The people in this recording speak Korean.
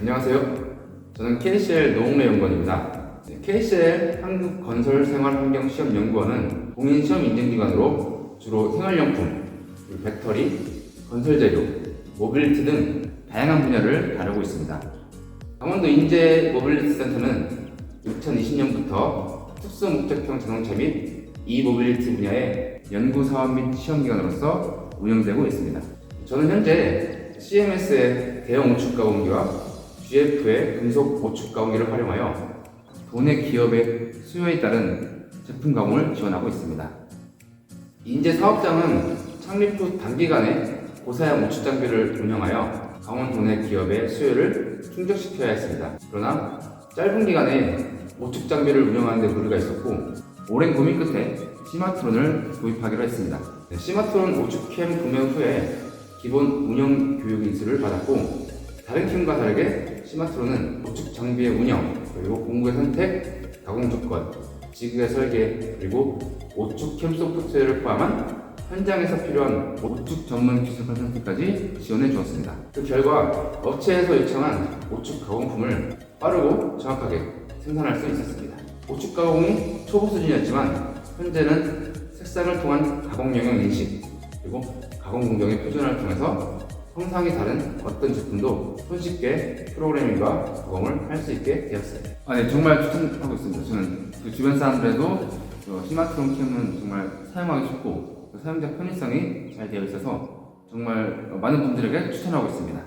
안녕하세요. 저는 KCL 노홍래 연구원입니다. 네, KCL 한국건설생활환경시험연구원은 공인 시험 인증기관으로 주로 생활용품, 배터리, 건설재료, 모빌리티 등 다양한 분야를 다루고 있습니다. 강원도 인재 모빌리티 센터는 2020년부터 특수 목적형 자동차 및 e-모빌리티 분야의 연구 사업 및 시험 기관으로서 운영되고 있습니다. 저는 현재 CMS의 대형 우측 가공기와 GF의 금속 보축 가공기를 활용하여 도내 기업의 수요에 따른 제품 가공을 지원하고 있습니다. 인재 사업장은 창립 후 단기간에 고사양 우측 장비를 운영하여 강원 도내 기업의 수요를 충족시켜야 했습니다. 그러나 짧은 기간에 우측 장비를 운영하는 데 무리가 있었고 오랜 고민 끝에 시마트론을 도입하기로 했습니다. 네, 시마트론 우측캠 구매 후에 기본 운영 교육 인수를 받았고 다른 캠과 다르게 시마트론은 우측 장비의 운영 그리고 공구의 선택, 가공 조건, 지그의 설계 그리고 우측 캠 소프트웨어를 포함한 현장에서 필요한 우측 전문 기술 컨설팅까지 지원해 주었습니다. 그 결과 업체에서 요청한 우측 가공품을 빠르고 정확하게 생산할 수 있었습니다. 우측 가공이 초보 수준이었지만 현재는 색상을 통한 가공 영역 인식 그리고 가공 공정의 표준화를 통해서 형상이 다른 어떤 제품도 손쉽게 프로그래밍과 가공을 할 수 있게 되었어요. 아, 네, 정말 추천하고 있습니다. 저는 그 주변 사람들에도 그 스마트폰 캠은 정말 사용하기 좋고 그 사용자 편의성이 잘 되어 있어서 정말 많은 분들에게 추천하고 있습니다.